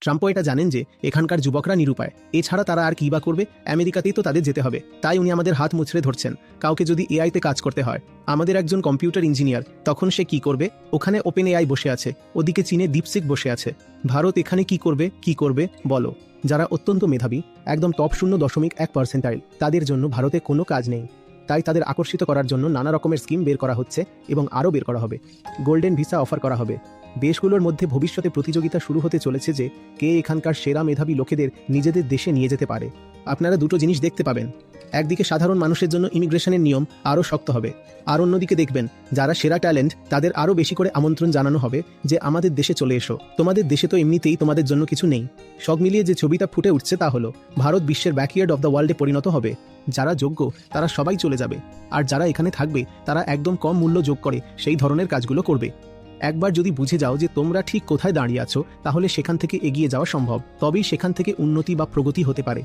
ট্রাম্পও এটা জানেন যে এখানকার যুবকরা নিরুপায়। এছাড়া তারা আর কী বা করবে? আমেরিকাতেই তো তাদের যেতে হবে। তাই উনি আমাদের হাত মুছড়ে ধরছেন। কাউকে যদি এআইতে কাজ করতে হয়। আমাদের একজন কম্পিউটার ইঞ্জিনিয়ার, তখন সে কি করবে? ওখানে ওপেন এআই বসে আছে। ওদিকে চীনে দীপসিক বসে আছে। ভারত এখানে কি করবে? কি করবে? বলো। যারা অত্যন্ত মেধাবী, একদম টপ শূন্য দশমিক এক পার্সেন্টাইল, তাদের জন্য ভারতে কোনো কাজ নেই। তাই তাদের আকর্ষিত করার জন্য নানা রকমের স্কিম বের করা হচ্ছে এবং আরও বের করা হবে। গোল্ডেন ভিসা অফার করা হবে। দেশগুলোর মধ্যে ভবিষ্যতে প্রতিযোগিতা শুরু হতে চলেছে যে কে এখানকার সেরা মেধাবী লোকেদের নিজেদের দেশে নিয়ে যেতে পারে। আপনারা দুটো জিনিস দেখতে পাবেন। একদিকে সাধারণ মানুষের জন্য ইমিগ্রেশনের নিয়ম আরও শক্ত হবে। আর অন্যদিকে দেখবেন, যারা সেরা ট্যালেন্ট, তাদের আরও বেশি করে আমন্ত্রণ জানানো হবে যে আমাদের দেশে চলে এসো। তোমাদের দেশে তো এমনিতেই তোমাদের জন্য কিছু নেই। সব মিলিয়ে যে ছবিটা ফুটে উঠছে তা হলো, ভারত বিশ্বের ব্যাকইয়ার্ড অফ দ্য ওয়ার্ল্ডে পরিণত হবে। যারা যোগ্য, তারা সবাই চলে যাবে। আর যারা এখানে থাকবে, তারা একদম কম মূল্য যোগ করে সেই ধরনের কাজগুলো করবে। একবার যদি বুঝে যাও যে তোমরা ঠিক কোথায় দাঁড়িয়ে আছো, তাহলে সেখান থেকে এগিয়ে যাওয়া সম্ভব, তবেই সেখান থেকে উন্নতি বা প্রগতি হতে পারে।